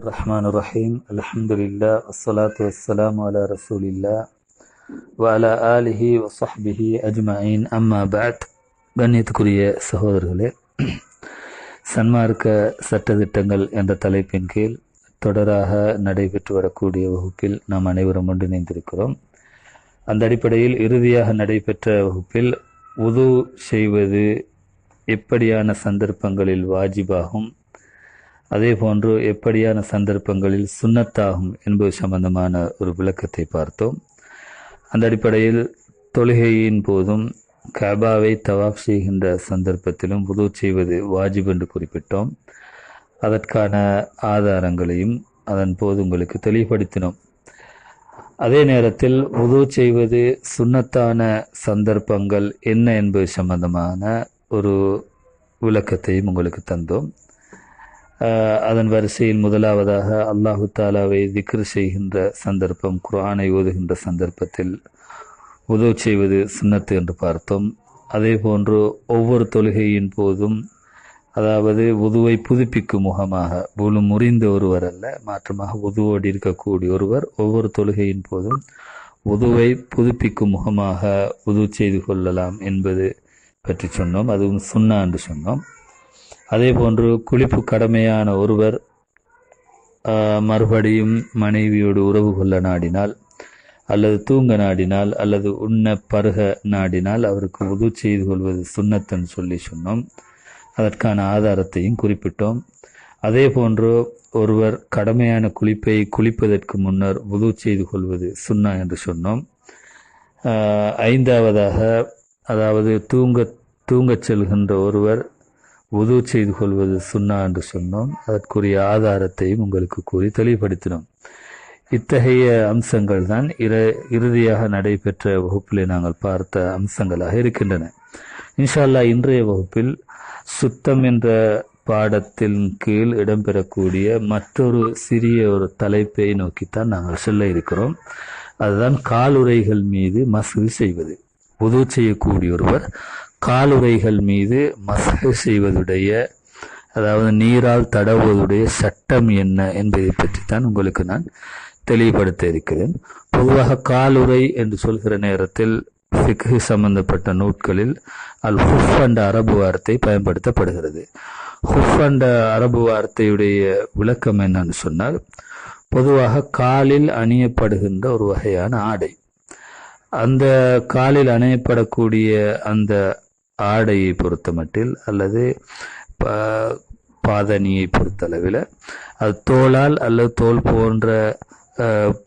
الرحمن الرحيم الحمد لله والصلاة والسلام على رسول الله وعلى آله وصحبه أجمعين أما بعد கண்ணியத்துக்குரிய சகோதரர்களே சன்மார்க்க சட்டத்திட்டங்கள் என்ற தலைப்பின் கீழ் தொடராக நடைபெற்று வரக்கூடிய வகுப்பில் நாம் அனைவரும் ஒன்றிணைந்திருக்கிறோம் அந்த அடிப்படையில் இறுதியாக நடைபெற்ற வகுப்பில் உது செய்வது எப்படியான சந்தர்ப்பங்களில் வாஜிபாகும் அதே போன்று எப்படியான சந்தர்ப்பங்களில் சுண்ணத்தாகும் என்பது சம்பந்தமான ஒரு விளக்கத்தை பார்த்தோம். அந்த அடிப்படையில் தொழுகையின் போதும் கபாவை தவாப் செய்கின்ற சந்தர்ப்பத்திலும் உதவு செய்வது வாஜிப் என்று குறிப்பிட்டோம். அதற்கான ஆதாரங்களையும் அதன் போது உங்களுக்கு தெளிவுபடுத்தினோம். அதே நேரத்தில் உதவு செய்வது சுண்ணத்தான சந்தர்ப்பங்கள் என்ன என்பது சம்பந்தமான ஒரு விளக்கத்தையும் உங்களுக்கு தந்தோம். அதன் வரிசையில் முதலாவதாக அல்லாஹு தாலாவை திக்ரு செய்கின்ற சந்தர்ப்பம் குரானை ஓதுகின்ற சந்தர்ப்பத்தில் உதவு செய்வது சுண்ணத்து என்று பார்த்தோம். அதே போன்று ஒவ்வொரு தொழுகையின் போதும் அதாவது உதுவை புதுப்பிக்கும் முகமாக முழு முறிந்த ஒருவர் அல்ல மாற்றமாக உதுவோடு இருக்கக்கூடிய ஒருவர் ஒவ்வொரு தொழுகையின் போதும் உதுவை புதுப்பிக்கும் முகமாக உதவு செய்து கொள்ளலாம் என்பது பற்றி சொன்னோம். அதுவும் சுண்ணா என்று சொன்னோம். அதே போன்று குளிப்பு கடமையான ஒருவர் மறுபடியும் மனைவியோடு உறவு கொள்ள நாடினால் அல்லது தூங்க நாடினால் அல்லது உண்ண பருக நாடினால் அவருக்கு உது செய்து கொள்வது சுண்ணத்தன் சொல்லி சொன்னோம். அதற்கான ஆதாரத்தையும் குறிப்பிட்டோம். அதே போன்று ஒருவர் கடமையான குளிப்பை குளிப்பதற்கு முன்னர் உது செய்து கொள்வது சுண்ணா என்று சொன்னோம். ஐந்தாவதாக அதாவது தூங்க தூங்கச் செல்கின்ற ஒருவர் உது செய்து கொள்வது சுண்ணா என்று சொன்னோம். அதற்குரிய ஆதாரத்தையும் உங்களுக்கு கூறி தெளிவுபடுத்தினோம். இத்தகைய அம்சங்கள் தான் இர இறுதியாக நடைபெற்ற வகுப்பிலே நாங்கள் பார்த்த அம்சங்களாக இருக்கின்றன. இன்ஷால்லா இன்றைய வகுப்பில் சுத்தம் என்ற பாடத்தின் கீழ் இடம்பெறக்கூடிய மற்றொரு சிறிய ஒரு தலைப்பை நோக்கித்தான் நாங்கள் செல்ல இருக்கிறோம். அதுதான் காலுரைகள் மீது மசூதி செய்வது. உதவு செய்யக்கூடிய ஒருவர் காலுரைகள் மீது மசகு செய்வதுடைய அதாவது நீரால் தடவுவதுடைய சட்டம் என்ன என்பதை பற்றித்தான் உங்களுக்கு நான் தெளிவுபடுத்த இருக்கிறேன். பொதுவாக காலுரை என்று சொல்கிற நேரத்தில் ஃபிக்ஹு சம்பந்தப்பட்ட நூட்களில் அல் ஹுஃப் என்ற அரபு வார்த்தை பயன்படுத்தப்படுகிறது. ஹுஃப் என்ற அரபு வார்த்தையுடைய விளக்கம் என்னன்னு சொன்னால் பொதுவாக காலில் அணியப்படுகின்ற ஒரு வகையான ஆடை. அந்த காலில் அணியப்படக்கூடிய அந்த ஆடையை பொறுத்தமட்டில் அல்லது பாதணியை பொறுத்தளவில் அது தோலால் அல்லது தோல் போன்ற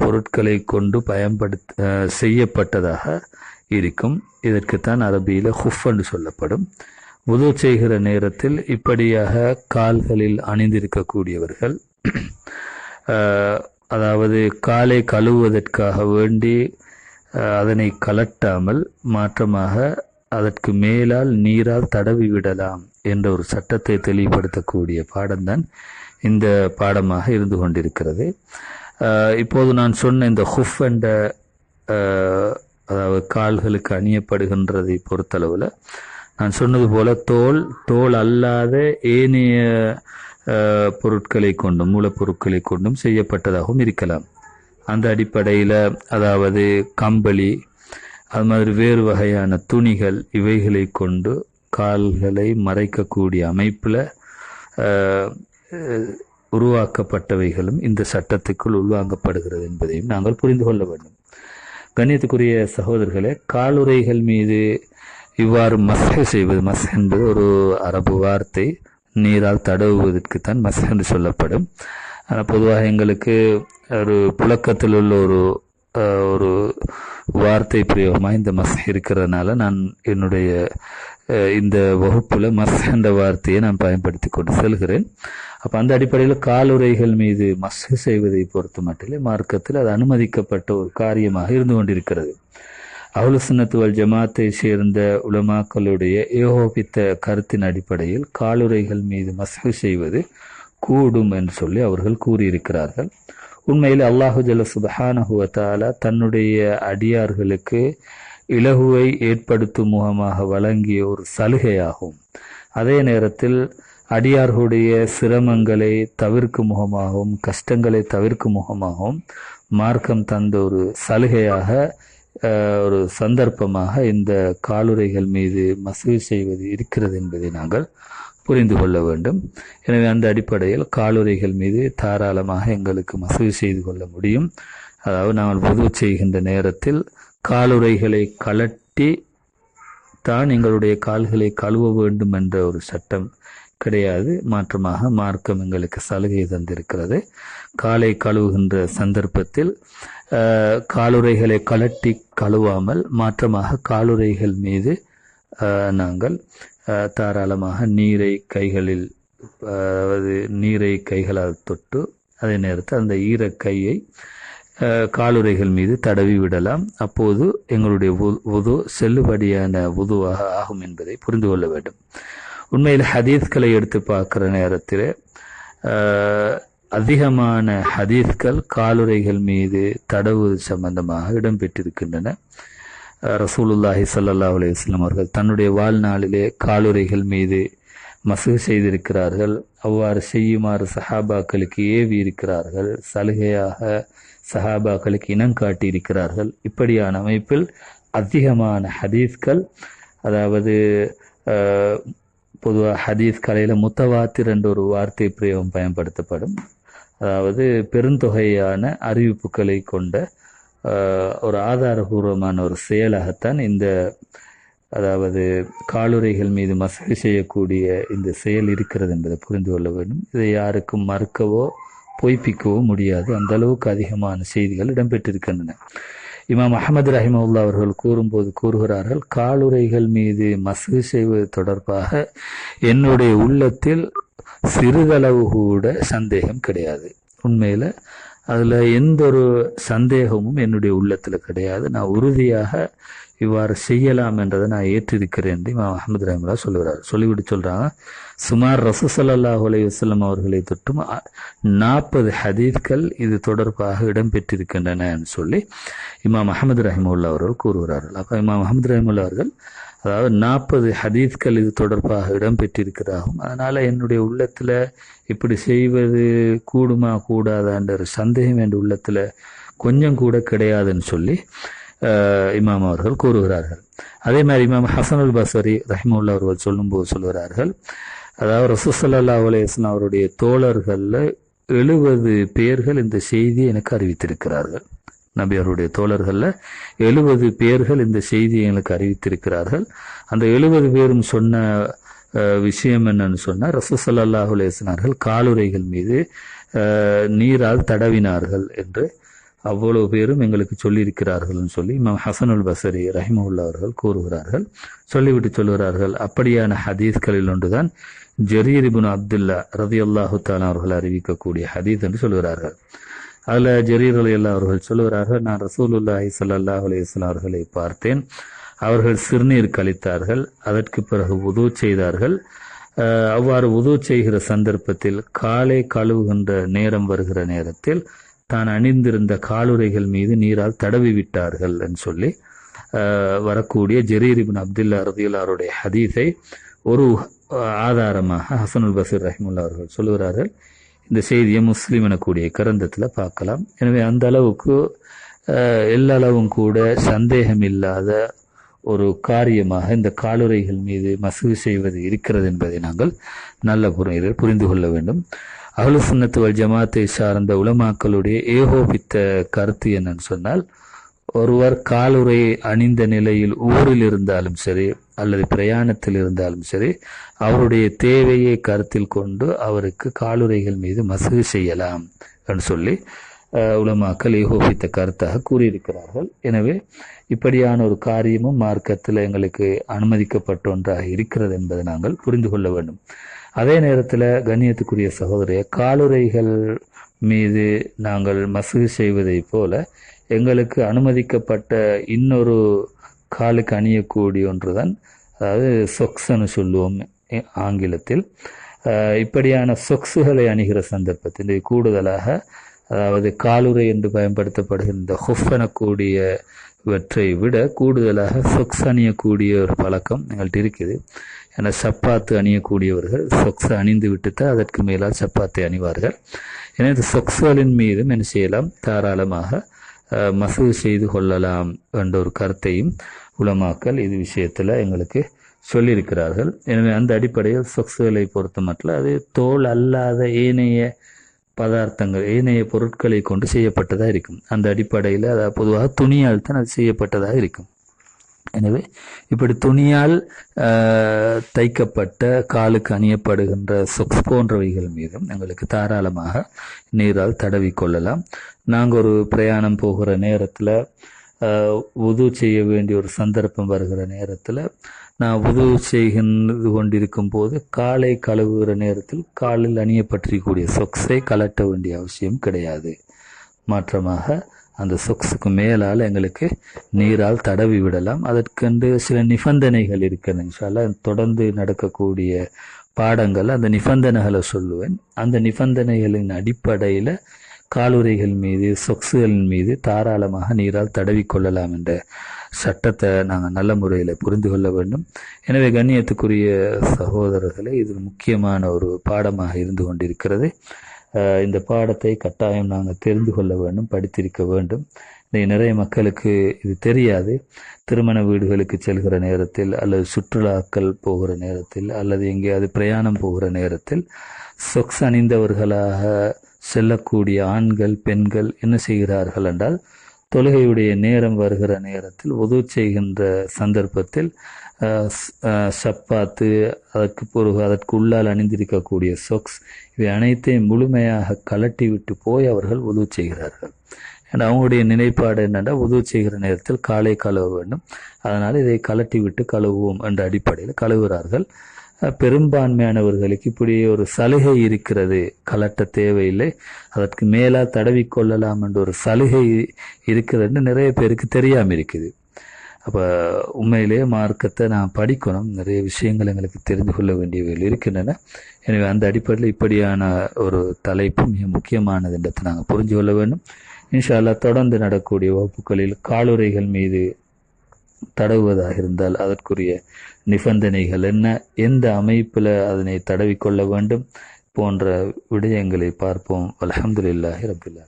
பொருட்களை கொண்டு பயன்படுத்த செய்யப்பட்டதாக இருக்கும். இதற்குத்தான் அரபியில் ஹுஃப் என்று சொல்லப்படும். உதவு செய்கிற நேரத்தில் இப்படியாக கால்களில் அணிந்திருக்கக்கூடியவர்கள் அதாவது காலை கழுவுவதற்காக வேண்டி அதனை கலட்டாமல் மாற்றமாக அதற்கு மேலால் நீரால் தடவி விடலாம் என்ற ஒரு சட்டத்தை தெளிவுபடுத்தக்கூடிய பாடம்தான் இந்த பாடமாக இருந்து கொண்டிருக்கிறது. இப்போது நான் சொன்ன இந்த ஹுஃப் என்ற அதாவது கால்களுக்கு அணியப்படுகின்றதை பொறுத்தளவில் நான் சொன்னது போல தோல் தோல் அல்லாத ஏனைய பொருட்களை கொண்டும் மூலப்பொருட்களை கொண்டும் செய்யப்பட்டதாகவும் இருக்கலாம். அந்த அடிப்படையில் அதாவது கம்பளி அது மாதிரி வேறு வகையான துணிகள் இவைகளை கொண்டு கால்களை மறைக்கக்கூடிய அமைப்பில் உருவாக்கப்பட்டவைகளும் இந்த சட்டத்துக்குள் உள்வாங்கப்படுகிறது என்பதையும் நாங்கள் புரிந்து கொள்ள வேண்டும். கண்ணியத்துக்குரிய சகோதரர்களே காலுரைகள் மீது இவ்வாறு மசக செய்வது மஸ் என்பது ஒரு அரபு வார்த்தை நீரால் தடவுவதற்குத்தான் மஸ் என்று சொல்லப்படும். ஆனால் பொதுவாக எங்களுக்கு ஒரு புழக்கத்தில் உள்ள ஒரு ஒரு வார்த்தை பிரயோகமாக இந்த மஸ் இருக்கிறதுனால நான் என்னுடைய இந்த வகுப்பில் மஸ் என்ற வார்த்தையை நான் பயன்படுத்தி கொண்டு செல்கிறேன். அப்போ அந்த அடிப்படையில் காலுரைகள் மீது மஸ் செய்வதை பொறுத்த மட்டிலே மார்க்கத்தில் அது அனுமதிக்கப்பட்ட ஒரு காரியமாக இருந்து கொண்டிருக்கிறது. அவுல சுனத்துவல் ஜமாத்தை சேர்ந்த உலமாக்களுடைய ஏகோபித்த கருத்தின் அடிப்படையில் காலுரைகள் மீது மசகு செய்வது கூடும் என்று சொல்லி அவர்கள் கூறியிருக்கிறார்கள். உண்மையில் அல்லாஹு ஜல சுபஹானஹுவத்தால தன்னுடைய அடியார்களுக்கு இலகுவை ஏற்படுத்தும் முகமாக வழங்கிய ஒரு சலுகையாகும். அதே நேரத்தில் அடியார்களுடைய சிரமங்களை தவிர்க்கும் முகமாகவும் கஷ்டங்களை தவிர்க்கும் முகமாகவும் மார்க்கம் தந்த ஒரு சலுகையாக ஒரு சந்தர்ப்பமாக இந்த காலுரைகள் மீது மசூதி செய்வது இருக்கிறது என்பதை நாங்கள் புரிந்து கொள்ள வேண்டும். எனவே அந்த அடிப்படையில் காலுரைகள் மீது தாராளமாக எங்களுக்கு மசூதி செய்து கொள்ள முடியும். அதாவது நாங்கள் பொது செய்கின்ற நேரத்தில் காலுரைகளை கலட்டி தான் எங்களுடைய கால்களை கழுவ வேண்டும் என்ற ஒரு சட்டம் கிடையாது. மாற்றமாக மார்க்கம் எங்களுக்கு சலுகை தந்திருக்கிறது. காலை கழுவுகின்ற சந்தர்ப்பத்தில் காலுரைகளை கலட்டி கழுவாமல் மாற்றமாக காலுரைகள் மீது நாங்கள் தாராளமாக நீரை கைகளில் அதாவது நீரை கைகளால் தொட்டு அதே நேரத்தில் அந்த ஈர கையை காலுரைகள் மீது தடவி விடலாம். அப்போது எங்களுடைய உது செல்லுபடியான உதுவாக ஆகும் என்பதை புரிந்து கொள்ள வேண்டும். உண்மையில் ஹதீஸ்களை எடுத்து பார்க்குற நேரத்தில் அதிகமான ஹதீஸ்கள் காலுரைகள் மீது தடவு சம்பந்தமாக இடம்பெற்றிருக்கின்றன. ரசூலுல்லாஹி சல்லா அலையம் அவர்கள் தன்னுடைய வாழ்நாளிலே காலுரைகள் மீது மசூ செய்திருக்கிறார்கள். அவ்வாறு செய்யுமாறு சஹாபாக்களுக்கு ஏவி இருக்கிறார்கள் சலுகையாக சஹாபாக்களுக்கு இனம் காட்டியிருக்கிறார்கள். இப்படியான அமைப்பில் அதிகமான ஹதீஸ்கள் அதாவது பொதுவாக ஹதீஸ் கலையில் முத்தவாத்திர் என்ற ஒரு வார்த்தை பிரயோகம் பயன்படுத்தப்படும். அதாவது பெருந்தொகையான அறிவிப்புகளை கொண்ட ஒரு ஆதாரபூர்வமான ஒரு செயலாகத்தான் இந்த அதாவது காலுரைகள் மீது மசகு செய்யக்கூடிய இந்த செயல் இருக்கிறது என்பதை புரிந்து கொள்ள வேண்டும். இதை யாருக்கும் மறுக்கவோ பொய்ப்பிக்கவோ முடியாது. அந்த அளவுக்கு அதிகமான செய்திகள் இடம்பெற்றிருக்கின்றன. இமாம் அஹமது ரஹிமவுல்லா அவர்கள் கூறும்போது கூறுகிறார்கள் காலுரைகள் மீது மசகு செய்வது தொடர்பாக என்னுடைய உள்ளத்தில் சிறிதளவு கூட சந்தேகம் கிடையாது. உண்மையில் அதில் எந்த ஒரு சந்தேகமும் என்னுடைய உள்ளத்தில் கிடையாது. நான் உறுதியாக இவ்வாறு செய்யலாம் என்றதை நான் ஏற்றிருக்கிறேன் என்று இமாம் அஹமது ரஹிமுல்லா சொல்லுகிறார். சொல்லிவிட்டு சொல்கிறாங்க சுமார் ரசூசல்லாஹ் அலி வசல்லம் அவர்களை தொட்டும் நாற்பது ஹதீத்கள் இது தொடர்பாக இடம்பெற்றிருக்கின்றன சொல்லி இமாம் அஹமது ரஹிமுல்லா அவர்கள் கூறுகிறார்கள். அப்போ இமாம் அஹமது ரஹிமுல்லா அவர்கள் அதாவது நாற்பது ஹதீஸ்கள் இது தொடர்பாக இடம்பெற்றிருக்கிறாகும் அதனால் என்னுடைய உள்ளத்தில் இப்படி செய்வது கூடுமா கூடாதான்ற சந்தேகம் என்ற உள்ளத்தில் கொஞ்சம் கூட கிடையாதுன்னு சொல்லி இமாம் அவர்கள் கூறுகிறார்கள். அதே மாதிரி இமாம் ஹசன் அல் பசரி ரஹிமுல்லா அவர்கள் சொல்லும்போது சொல்கிறார்கள் அதாவது ரசூசல்லா அலேஸ்லாம் அவருடைய தோழர்களில் எழுபது பேர்கள் இந்த செய்தியை எனக்கு அறிவித்திருக்கிறார்கள். நபி அவருடைய தோழர்களில் எழுபது பேர்கள் இந்த செய்தியை எங்களுக்கு அறிவித்திருக்கிறார்கள். அந்த எழுபது பேரும் சொன்ன விஷயம் என்னன்னு சொன்னால் ரசூசல்லாஹ் அலேசனார்கள் காலுரைகள் மீது நீரால் தடவினார்கள் என்று அவ்வளவு பேரும் எங்களுக்கு சொல்லியிருக்கிறார்கள்னு சொல்லி இமாம் ஹசனுல் பசரி ரஹிமுல்லா அவர்கள் கூறுகிறார்கள். சொல்லிவிட்டு சொல்கிறார்கள் அப்படியான ஹதீஸ்களில் ஒன்றுதான் ஜரீர் அப்துல்லா ரதி அல்லாஹு தாலா அவர்கள் அறிவிக்கக்கூடிய ஹதீஸ் என்று சொல்கிறார்கள் அதில் ஜரீர் அலி அல்லா அவர்கள் சொல்லுகிறார்கள் நான் ரசூலுல்லாஹி சல்லாஹ் அலையம் அவர்களை பார்த்தேன். அவர்கள் சிறுநீர் கழித்தார்கள். அதற்கு பிறகு உதவு செய்தார்கள். அவ்வாறு உதவு செய்கிற சந்தர்ப்பத்தில் காலை கழுவுகின்ற நேரம் வருகிற நேரத்தில் தான் அணிந்திருந்த காலுரைகள் மீது நீரால் தடவி விட்டார்கள் என்று சொல்லி வரக்கூடிய ஜெரீரிபின் அப்துல்லா ரதியுல்லாருடைய ஹதீஸை ஒரு ஆதாரமாக ஹசனுல் பசீர் ரஹிமுல்லா அவர்கள் சொல்லுகிறார்கள். இந்த செய்தியை முஸ்லீம் எனக்கூடிய கரந்தத்தில் பார்க்கலாம். எனவே அந்த அளவுக்கு எல்லா அளவும் கூட சந்தேகம் இல்லாத ஒரு காரியமாக இந்த காலுரைகள் மீது மசூ செய்வது இருக்கிறது என்பதை நாங்கள் நல்ல புரியில் புரிந்து கொள்ள வேண்டும். அகலு சுண்ணத்துவல் ஜமாத்தை சார்ந்த உலமாக்களுடைய ஏகோபித்த கருத்து என்னன்னு சொன்னால் ஒருவர் காலுரையை அணிந்த நிலையில் ஊரில் இருந்தாலும் சரி அல்லது பிரயாணத்தில் இருந்தாலும் சரி அவருடைய தேவையை கருத்தில் கொண்டு அவருக்கு காலுரைகள் மீது மசூதி செய்யலாம் என்று சொல்லி உலமாக்கள் ஏகோபித்த கருத்தாக கூறியிருக்கிறார்கள். எனவே இப்படியான ஒரு காரியமும் மார்க்கத்தில் எங்களுக்கு அனுமதிக்கப்பட்ட ஒன்றாக இருக்கிறது என்பதை நாங்கள் புரிந்து கொள்ள வேண்டும். அதே நேரத்தில் கண்ணியத்துக்குரிய சகோதரிய காலுரைகள் மீது நாங்கள் மசூதி செய்வதைப் போல எங்களுக்கு அனுமதிக்கப்பட்ட இன்னொரு காலுக்கு அணியக்கூடிய ஒன்று தான் அதாவது சொக்ஸ்ன்னு சொல்லுவோம் ஆங்கிலத்தில். இப்படியான சொக்ஸுகளை அணிகிற சந்தர்ப்பத்தில் கூடுதலாக அதாவது காலுரை என்று பயன்படுத்தப்படுகின்ற ஹுஃப் எனக்கூடியவற்றை விட கூடுதலாக சொக்ஸ் அணியக்கூடிய ஒரு பழக்கம் எங்கள்கிட்ட இருக்குது. என சப்பாத்து அணியக்கூடியவர்கள் சொக்ஸ் அணிந்து விட்டுத்தான் அதற்கு மேலால் சப்பாத்தை அணிவார்கள். எனவே இந்த சொக்ஸ்களின் மீதும் என்ன செய்யலாம்? தாராளமாக மசூ செய்து கொள்ளலாம் என்ற ஒரு கருத்தையும் உலமாக்கல் இது விஷயத்தில் எங்களுக்கு சொல்லியிருக்கிறார்கள். எனவே அந்த அடிப்படையில் சொக்ஸுகளை பொறுத்த மட்டும் அது தோல் அல்லாத ஏனைய பதார்த்தங்கள் ஏனைய பொருட்களை கொண்டு செய்யப்பட்டதாக இருக்கும். அந்த அடிப்படையில் அதாவது பொதுவாக துணியால் தான் அது செய்யப்பட்டதாக இருக்கும். எனவே இப்படி துணியால் தைக்கப்பட்ட காலுக்கு அணியப்படுகின்ற சொக்ஸ் போன்றவைகள் மீதும் எங்களுக்கு தாராளமாக நீரால் தடவி கொள்ளலாம். நாங்கள் ஒரு பிரயாணம் போகிற நேரத்தில் உது செய்ய வேண்டிய ஒரு சந்தர்ப்பம் வருகிற நேரத்தில் நான் உது செய்கின்றது கொண்டிருக்கும் போது காலை கழுவுகிற நேரத்தில் காலில் அணியப்பட்டிருக்கக்கூடிய சொக்ஸை கலட்ட வேண்டிய அவசியம் கிடையாது. மாற்றமாக அந்த சொக்ஸுக்கு மேலால் எங்களுக்கு நீரால் தடவி விடலாம். அதற்கென்று சில நிபந்தனைகள் இருக்கிறது. தொடர்ந்து நடக்கக்கூடிய பாடங்கள் அந்த நிபந்தனைகளை சொல்லுவேன். அந்த நிபந்தனைகளின் அடிப்படையில் காலுரைகள் மீது சொக்ஸுகளின் மீது தாராளமாக நீரால் தடவி கொள்ளலாம் என்ற சட்டத்தை நாங்கள் நல்ல முறையில் புரிந்து கொள்ள வேண்டும். எனவே கண்ணியத்துக்குரிய சகோதரர்களே இது முக்கியமான ஒரு பாடமாக இருந்து கொண்டிருக்கிறது. இந்த பாடத்தை கட்டாயம் நாங்கள் தெரிந்து கொள்ள வேண்டும் படித்திருக்க வேண்டும். இன்றைய நிறைய மக்களுக்கு இது தெரியாது. திருமண வீடுகளுக்கு செல்கிற நேரத்தில் அல்லது சுற்றுலாக்கள் போகிற நேரத்தில் அல்லது எங்கேயாவது பிரயாணம் போகிற நேரத்தில் சொக்ஸ் அணிந்தவர்களாக செல்லக்கூடிய ஆண்கள் பெண்கள் என்ன செய்கிறார்கள் என்றால் தொழுகையுடைய நேரம் வருகிற நேரத்தில் உதவு செய்கின்ற சந்தர்ப்பத்தில் சப்பாத்து அதற்கு பிறகு அதற்கு உள்ளால் அணிந்திருக்கக்கூடிய சொக்ஸ் இவை அனைத்தையும் முழுமையாக கலட்டி விட்டு போய் அவர்கள் உதவு செய்கிறார்கள். ஏன்னா அவங்களுடைய நிலைப்பாடு என்னென்னா உதவு செய்கிற நேரத்தில் காலை கழுவ வேண்டும். அதனால் இதை கலட்டி விட்டு கழுவுவோம் என்ற அடிப்படையில் கழுவுகிறார்கள். பெரும்பான்மையானவர்களுக்கு இப்படி ஒரு சலுகை இருக்கிறது. கலட்ட தேவையில்லை. அதற்கு மேலாக தடவி கொள்ளலாம் என்ற ஒரு சலுகை இருக்கிறதுன்னு நிறைய பேருக்கு தெரியாமல் இருக்குது. அப்போ உண்மையிலேயே மார்க்கத்தை நான் படிக்கணும். நிறைய விஷயங்கள் எங்களுக்கு தெரிந்து கொள்ள வேண்டியவைகள் இருக்கின்றன. எனவே அந்த அடிப்படையில் இப்படியான ஒரு தலைப்பு மிக முக்கியமானது என்றதை நாங்கள் புரிஞ்சு கொள்ள வேண்டும். இன்ஷால்லா தொடர்ந்து நடக்கக்கூடிய வகுப்புகளில் காலுரைகள் மீது தடவுவதாக இருந்தால் அதற்குரிய நிபந்தனைகள் என்ன எந்த அமைப்பில் அதனை தடவிக்கொள்ள வேண்டும் போன்ற விடயங்களை பார்ப்போம். அலமதுல்லாஹி ரபுல்லா